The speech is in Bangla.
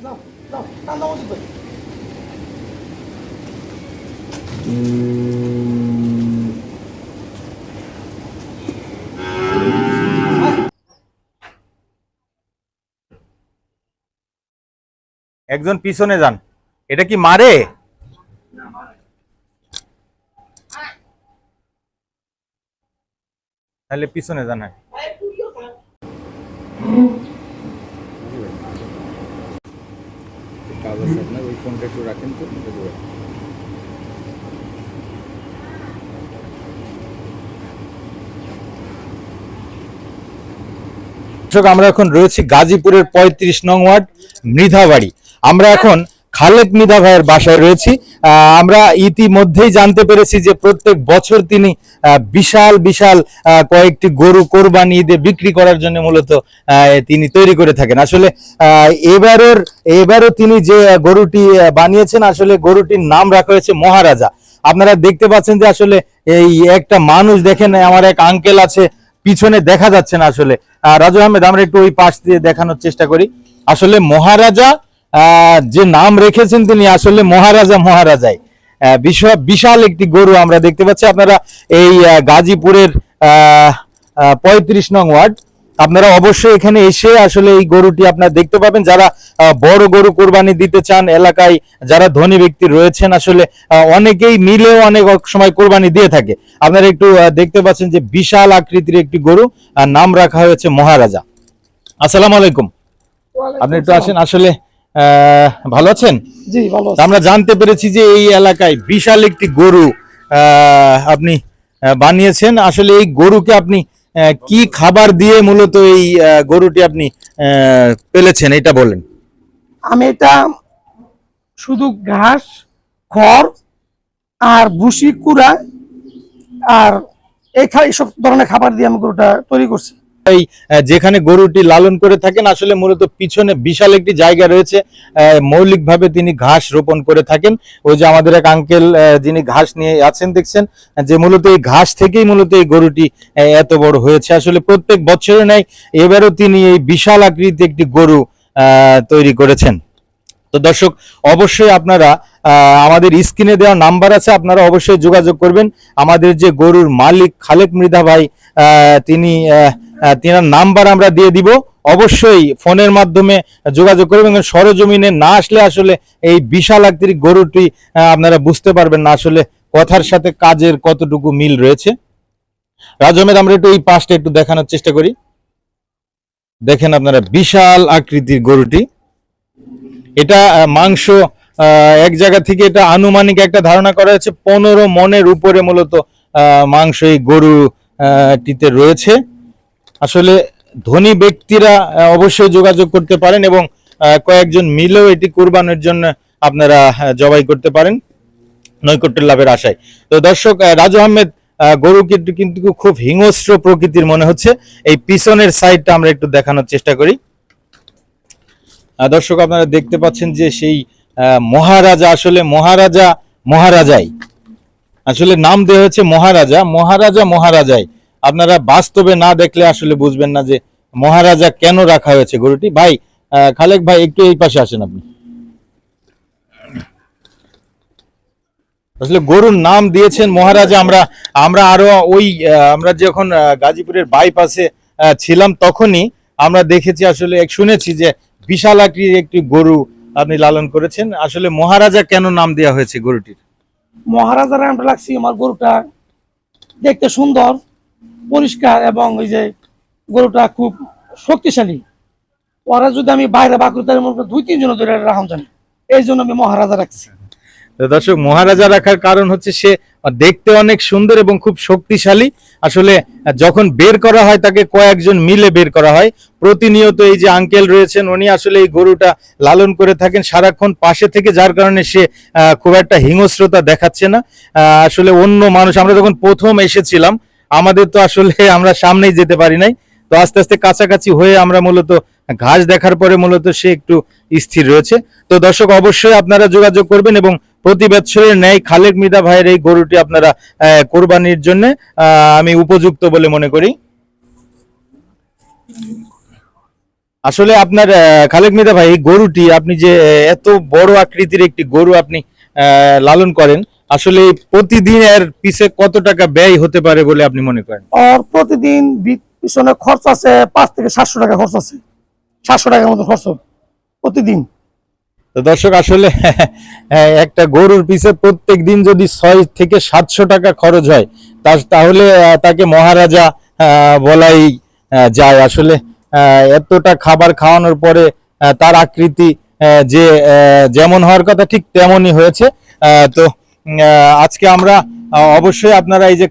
নাও নাও টান দাও ভাই একজন পিছনে যান এটা কি মারে তাহলে পিছনে যান হ্যাঁ। আপনার ওই ফোনটা একটু রাখেন তো আমরা এখন রয়েছি গাজীপুরের পঁয়ত্রিশ নং ওয়ার্ড মৃধাবাড়ি। আমরা এখন খালেক মৃধা ভাইয়ের বাসায় রয়েছি। আমরা ইতিমধ্যেই জানতে পেরেছি যে প্রত্যেক বছর তিনি বিশাল বিশাল কয়েকটি গরু কোরবানি ঈদে বিক্রি করার জন্য মূলত তিনি তৈরি করে থাকেন। আসলে এবারের, এবারও তিনি যে গরুটি বানিয়েছেন, আসলে গরুটির নাম রাখা হয়েছে মহারাজা। আপনারা দেখতে পাচ্ছেন যে আসলে এই একটা মানুষ দেখেন, আমার এক আঙ্কেল আছে, পিছনে দেখা যাচ্ছে না আসলে। রাজু আহমেদ, আমরা একটু ওই পাশ দিয়ে দেখানোর চেষ্টা করি। আসলে মহারাজা যে নাম রেখেছেন তিনি আসলে মহারাজা মহারাজাই। বিশাল বিশাল একটি গরু আমরা দেখতে পাচ্ছি। আপনারা এই গাজীপুরের পঁয়ত্রিশ নং ওয়ার্ড। আপনারা অবশ্যই এখানে এসে আসলে এই গরুটি আপনারা দেখতে পাবেন। যারা বড় গরু কোরবানি দিতে চান এলাকায় যারা ধনী ব্যক্তি রয়েছেন আসলে অনেকেই মিলেও অনেক সময় কোরবানি দিয়ে থাকে। আপনারা একটু দেখতে পাচ্ছেন যে বিশাল আকৃতির একটি গরু নাম রাখা হয়েছে মহারাজা। আসসালামু আলাইকুম। আপনি একটু আসেন। আসলে ভালো আছেন? জি ভালো আমরা জানতে পেরেছি যে এই এলাকায় বিশাল একটি গরু আপনি বানিয়েছেন। আসলে এই গরুকে আপনি কি খাবার দিয়ে মূলত এই গরুটি আপনি পেলেছেন এটা বলেন। আমি এটা শুধু ঘাস খড় আর ভুসি কুড়া আর এই এইসব ধরনের খাবার দিয়ে আমি গরুটা তৈরি করছি। এই যেখানে গরুটি লালন করে থাকেন, আসলে মূলত পিছনে বিশাল একটি জায়গা রয়েছে। মৌলিকভাবে তিনি ঘাস রোপণ করে থাকেন। ওই যে আমাদের এক আঙ্কেল যিনি ঘাস নিয়ে আছেন, দেখছেন, যে মূলত এই ঘাস থেকেই মূলত এই গরুটি এত বড় হয়েছে। আসলে প্রত্যেক বছরে নাই এবারও তিনি এই বিশাল আকৃতি একটি গরু তৈরি করেছেন। তো দর্শক, অবশ্যই আপনারা আমাদের স্ক্রিনে দেওয়া নাম্বার আছে, আপনারা অবশ্যই যোগাযোগ করবেন। আমাদের যে গরুর মালিক খালেক মৃধা ভাই তিনি তিনার নাম্বার আমরা দিয়ে দিব। অবশ্যই ফোনের মাধ্যমে যোগাযোগ করবেন এবং সরজমিনে না আসলে আসলে এই বিশাল আকৃতির গরুটি আপনারা বুঝতে পারবেন না আসলে কথার সাথে কাজের কতটুকু মিল রয়েছে। রাজমেদ আমরা একটু এই পাশটা একটু দেখানোর চেষ্টা করি। দেখেন আপনারা বিশাল আকৃতির গরুটি। এটা মাংস এক জায়গা থেকে এটা আনুমানিক একটা ধারণা করা হয়েছে পনেরো মনের উপরে মূলত মাংস এই গরু আহ, টিতে রয়েছে। আসলে ধনী ব্যক্তিরা অবশ্যই যোগাযোগ করতে পারেন এবং কয়েকজন মিলেও এটি কোরবানের জন্য আপনারা জবাই করতে পারেন নৈকট্য লাভের আশায়। তো দর্শক রাজু আহমেদ গরু কিন্তু কিন্তু খুব হিংস্র প্রকৃতির মনে হচ্ছে। এই পিছনের সাইডটা আমরা একটু দেখানোর চেষ্টা করি। দর্শক, আপনারা দেখতে পাচ্ছেন যে সেই মহারাজা, আসলে মহারাজা মহারাজাই। আসলে নাম দেওয়া হচ্ছে মহারাজা মহারাজা মহারাজাই। আপনারা বাস্তবে না দেখলে আসলে বুঝবেন না যে মহারাজা কেন রাখা হয়েছে গরুটি। ভাই খালেক ভাই, একটু এই পাশে আসেন আপনি। আসলে গরুর নাম দিয়েছেন মহারাজা, আমরা আমরা আরও ওই আমরা যখন গাজীপুরের বাইপাসে ছিলাম তখনই আমরা দেখেছি আসলে শুনেছি যে বিশাল আকৃতির একটি গরু আপনি লালন করেছেন। আসলে মহারাজা কেন নাম দেওয়া হয়েছে গরুটির? মহারাজার আমরা লাগছি আমার গরুটা দেখতে সুন্দর। পরিষ্কার এবং ওই যে গরুটা খুব শক্তিশালী। ওরা যদি আমি বাইরে বাকুর তার মধ্যে দুই তিনজন ধরে রাখুন জানি। এই জন্য আমি মহারাজা রাখছি। দর্শক, মহারাজা রাখার কারণ হচ্ছে সে দেখতে অনেক সুন্দর এবং খুব শক্তিশালী। আসলে যখন বের করা হয়, তাকে কয়েকজন মিলে বের করা হয়। প্রতিনিয়ত এই যে আঙ্কেল রয়েছেন, উনি আসলে এই গরুটা লালন করে থাকেন সারাক্ষণ পাশে থেকে, যার কারণে সে খুব একটা হিংস্রতা দেখাচ্ছে না। আসলে অন্য মানুষ, আমরা যখন প্রথম এসেছিলাম আমাদের তো আসলে আমরা সামনেই যেতে পারি নাই। তো আস্তে আস্তে কাছাকাছি হয়ে আমরা মূলত ঘাস দেখার পরে মূলত সে একটু স্থির রয়েছে। তো দর্শক, অবশ্যই আপনারা যোগাযোগ করবেন এবং প্রতি বছরের ন্যায় খালেক মিদা ভাইয়ের এই গরুটি আপনারা কোরবানির জন্য আমি উপযুক্ত বলে মনে করি। আসলে আপনার খালেক মিদা ভাই, এই গরুটি আপনি যে এত বড় আকৃতির একটি গরু আপনি লালন করেন আসলে প্রতিদিন এর পিছে কত টাকা ব্যয় হতে পারে বলে আপনি মনে করেন? আর প্রতিদিন পিছনে খরচ আছে পাঁচ থেকে সাতশো টাকা খরচ আছে। সাতশো টাকার মতো খরচ প্রতিদিন। তো দর্শক আসলে একটা গরুর পিছে প্রত্যেক দিন যদি ছয় থেকে সাতশো টাকা খরচ হয় তাহলে তাকে মহারাজা বলাই যায়। আসলে এতটা খাবার খাওয়ানোর পরে তার আকৃতি যে যেমন হওয়ার কথা ঠিক তেমনই হয়েছে। তো আজকে আমরা অবশ্যই আপনারা এই যে